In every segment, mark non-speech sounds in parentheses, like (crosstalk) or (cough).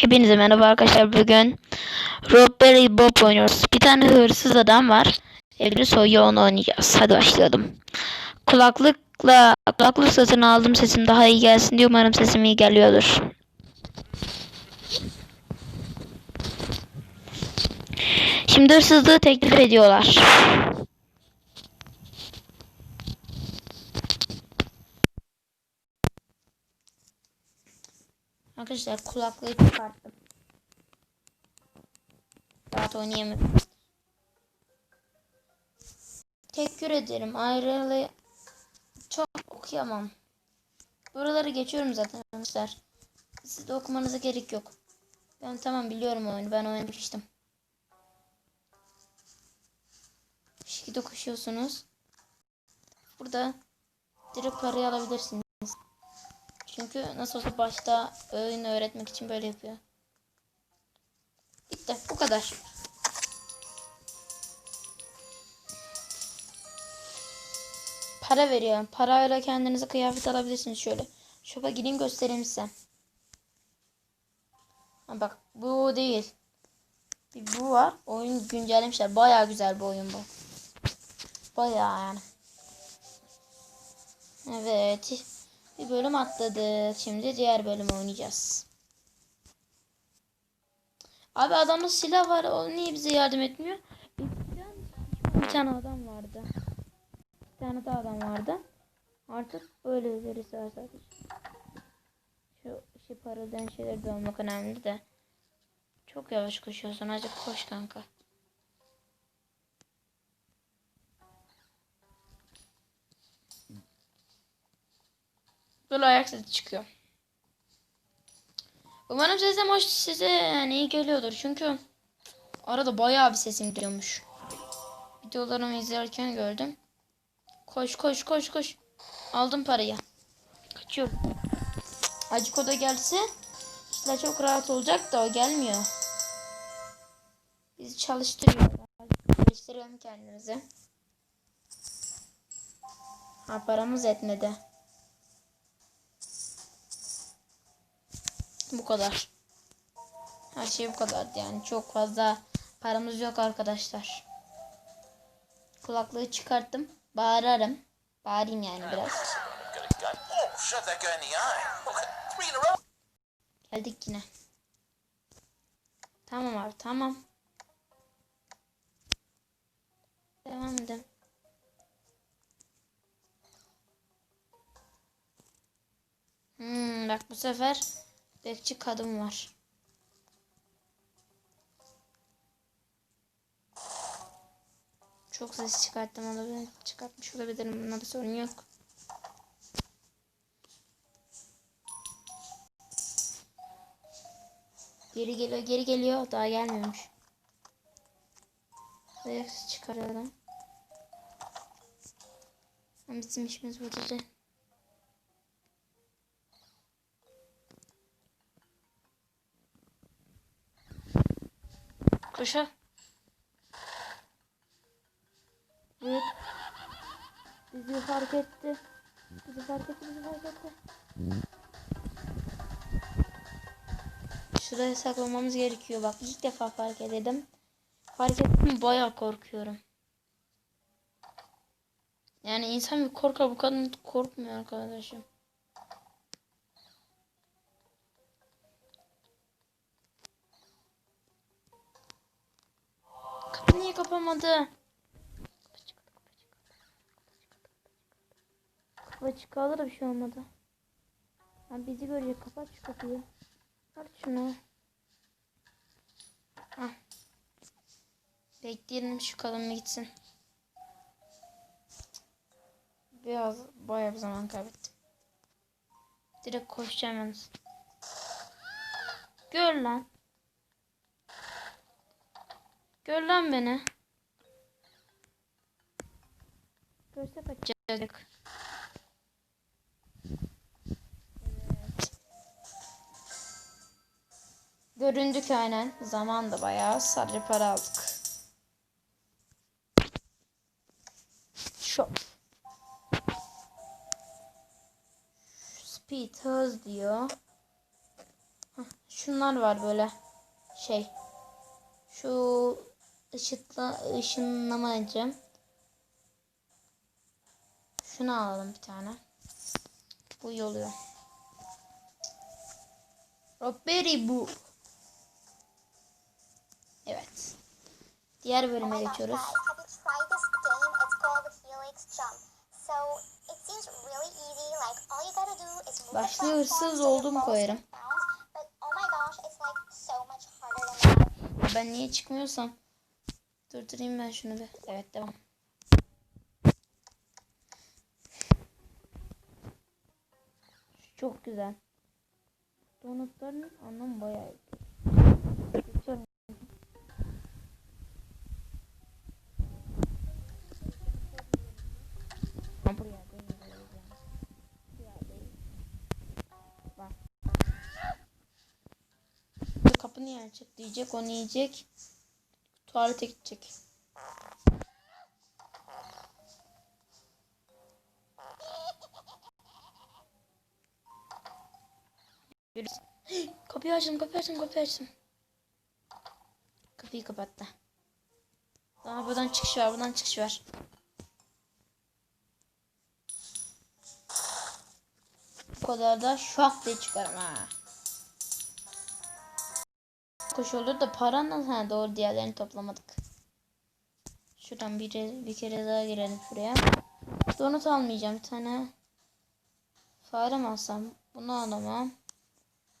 Hepinize merhaba arkadaşlar. Bugün Robbery Bob oynuyoruz. Bir tane hırsız adam var. Evini soyuyor onu oynayacağız. Hadi başlayalım. Kulaklıkla kulaklık satın aldım. Sesim daha iyi gelsin diye umarım sesim iyi geliyordur. Şimdi hırsızlığı teklif ediyorlar. Arkadaşlar kulaklığı çıkarttım. Rahat oynayamıyorum. Teşekkür ederim. Ayrılı çok okuyamam. Buraları geçiyorum zaten arkadaşlar. Siz de okumanıza gerek yok. Ben tamam biliyorum oyunu. Ben oynamıştım. Şekilde koşuyorsunuz. Burada direkt parayı alabilirsiniz. Çünkü nasıl olsa başta oyunu öğretmek için böyle yapıyor. Bitti. Bu kadar. Para veriyor. Parayla kendinize kıyafet alabilirsiniz şöyle. Shop'a gireyim göstereyim size. Ha bak bu değil. Bir bu var. Oyun güncellemişler. Baya güzel bu oyun bu. Baya yani. Evet. Bir bölüm atladık. Şimdi diğer bölümü oynayacağız. Abi adamda silah var. O niye bize yardım etmiyor? Bir tane adam vardı. Bir tane daha adam vardı. Artık böyle var sadece. Şu şey parıldayan şeyler de olmak önemli de. Çok yavaş koşuyorsun. Azıcık koş kanka. Böyle ayak sesi çıkıyor. Umarım sesim hoş size yani iyi geliyordur. Çünkü arada bayağı bir sesim geliyormuş. Videolarımı izlerken gördüm. Koş koş koş koş. Aldım parayı. Kaçıyorum. Acık o da gelse işler çok rahat olacak da o gelmiyor. Bizi çalıştırıyor. Çalıştırıyorum kendimizi. Ha paramız etmedi. Bu kadar. Her şey bu kadar yani. Çok fazla paramız yok arkadaşlar. Kulaklığı çıkarttım. Bağırırım. Bağırayım yani biraz. Geldik yine. Tamam abi tamam. Devam edelim. Hmm, bak bu sefer bekçi kadın var. Çok ses çıkarttım olabilir. Çıkartmış olabilirim. Bunda da sorun yok. Geri geliyor, geri geliyor. Daha gelmiyormuş. Ayak çıkarıyorum. Bizim işimiz burada Koşa. Evet. Bizi fark etti. Bizi fark etti, bizi fark etti. Şuraya saklamamız gerekiyor. Bak ilk defa fark edelim. Fark ettim bayağı korkuyorum. Yani insan bir korkar bu kadar korkmuyor arkadaşım. Niye kapamadı? Kapı çıkalı da bir şey olmadı. Ha, bizi görecek kapat şu kapıyı. Aç şunu. Hah. Bekleyelim şu kalın bir gitsin. Biraz bayağı bir zaman kaybettim. Direkt koşacağım yalnız. Gör lan. Gör lan beni. Görse kaçacaktık. Göründük aynen. Zaman da bayağı sadece para aldık. Shop. Speed hız diyor. Hah, şunlar var böyle şey. Şu ışıkla ışınlamacı. Şunu alalım bir tane. Bu iyi oluyor. Robbery bu. Evet. Diğer bölüme geçiyoruz. Başlığı hırsız oldum koyarım. oh. Ben niye çıkmıyorsam. Durdurayım ben şunu bir. Evet devam. Çok güzel. Donutların anlamı bayağı iyi. Geçiyorum. Ha, buraya değil, buraya değil. Buraya değil. Bak. Bu kapı niye açık diyecek, onu yiyecek. Tuvalete gidecek. (gasps) Kapıyı açtım, kapıyı açtım, kapıyı açtım. Kapıyı kapattı. Daha buradan çıkış var, buradan çıkış var. Bu kadar da şak diye çıkarım ha. Koş olur da paranla ha doğru diğerlerini toplamadık. Şuradan bir, bir kere daha girelim şuraya. Donut almayacağım bir tane. Fare mi alsam? Bunu alamam.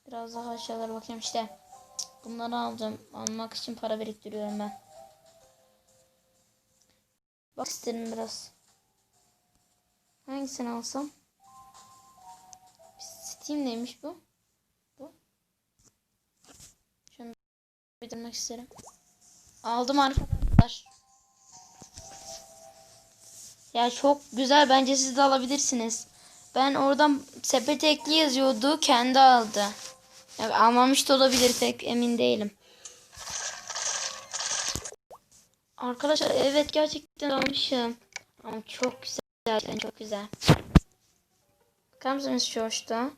Biraz daha aşağılara bakayım işte. Bunları alacağım. Almak için para biriktiriyorum ben. Bak isterim biraz. Hangisini alsam? Steam neymiş? Bu. Şunu bitirmek isterim. Aldım arkadaşlar. Ya çok güzel bence siz de alabilirsiniz. Ben oradan sepete ekli yazıyordu kendi aldı. Ya almamış da olabilir pek emin değilim. Arkadaşlar evet gerçekten almışım. Ama çok güzel. Gerçekten çok güzel. Bakar mısınız şu hoşta?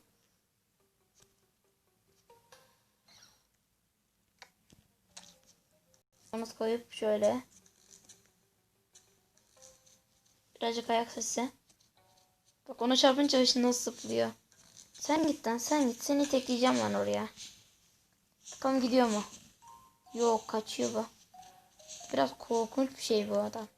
Omuz koyup şöyle. Birazcık ayak sesi. Bak ona çarpınca işte nasıl zıplıyor. Sen git lan sen git. Seni tekleyeceğim ben oraya. Bakalım gidiyor mu? Yok kaçıyor bu. Biraz korkunç bir şey bu adam.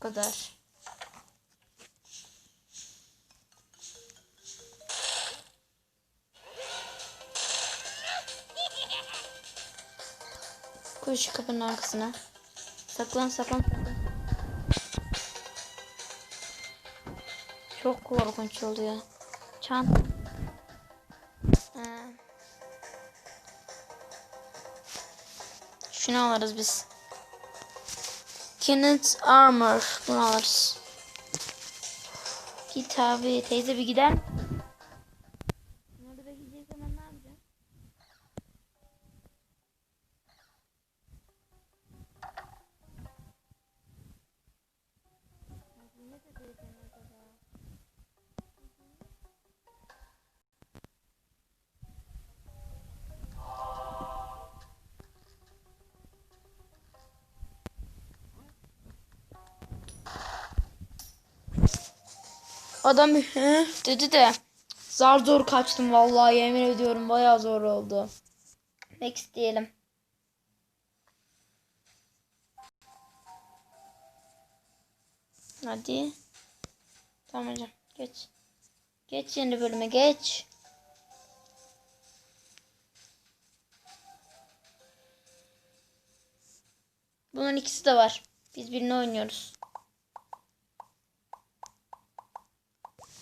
Kadar. Koy şu kapının arkasına. Saklan saklan. Çok korkunç oluyor. Çanta. Ha. Şunu alırız biz. Kenneth Armor. Bunu alırız. Git abi. Teyze bir gider Adam hı (laughs) dedi de zar zor kaçtım vallahi yemin ediyorum bayağı zor oldu. Next diyelim. Hadi. Tamam hocam geç. Geç yeni bölüme geç. Bunun ikisi de var. Biz birini oynuyoruz.